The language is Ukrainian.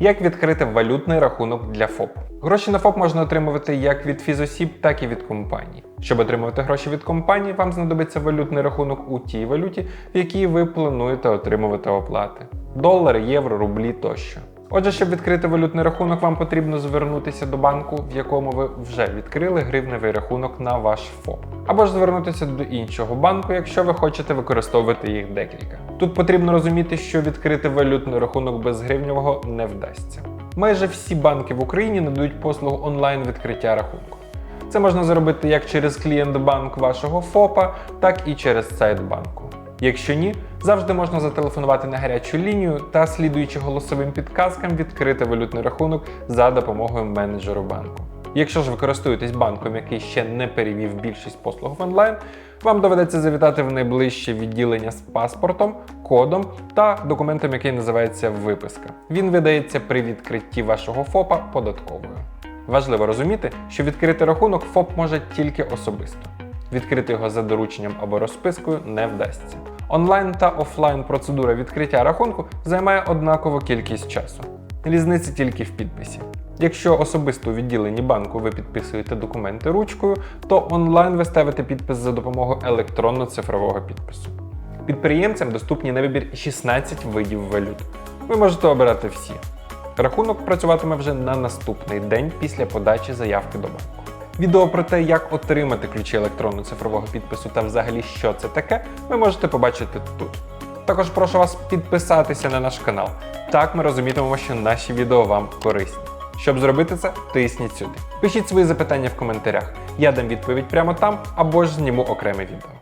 Як відкрити валютний рахунок для ФОП? Гроші на ФОП можна отримувати як від фізосіб, так і від компаній. Щоб отримувати гроші від компанії, вам знадобиться валютний рахунок у тій валюті, в якій ви плануєте отримувати оплати: долари, євро, рублі тощо. Отже, щоб відкрити валютний рахунок, вам потрібно звернутися до банку, в якому ви вже відкрили гривневий рахунок на ваш ФОП, або ж звернутися до іншого банку, якщо ви хочете використовувати їх декілька. Тут потрібно розуміти, що відкрити валютний рахунок без гривневого не вдасться. Майже всі банки в Україні надають послугу онлайн відкриття рахунку. Це можна зробити як через клієнт-банк вашого ФОПа, так і через сайт банку. Якщо ні, завжди можна зателефонувати на гарячу лінію та, слідуючи голосовим підказкам, відкрити валютний рахунок за допомогою менеджеру банку. Якщо ж ви користуєтесь банком, який ще не перевів більшість послуг в онлайн, вам доведеться завітати в найближче відділення з паспортом, кодом та документом, який називається виписка. Він видається при відкритті вашого ФОПа податковою. Важливо розуміти, що відкрити рахунок ФОП може тільки особисто. Відкрити його за дорученням або розпискою не вдасться. Онлайн та офлайн процедура відкриття рахунку займає однакову кількість часу. Різниця тільки в підписі. Якщо особисто у відділенні банку ви підписуєте документи ручкою, то онлайн ви ставите підпис за допомогою електронно-цифрового підпису. Підприємцям доступні на вибір 16 видів валют. Ви можете обирати всі. Рахунок працюватиме вже на наступний день після подачі заявки до банку. Відео про те, як отримати ключі електронно-цифрового підпису та взагалі що це таке, ви можете побачити тут. Також прошу вас підписатися на наш канал. Так ми розумітимемо, що наші відео вам корисні. Щоб зробити це, тисніть сюди. Пишіть свої запитання в коментарях. Я дам відповідь прямо там або ж зніму окреме відео.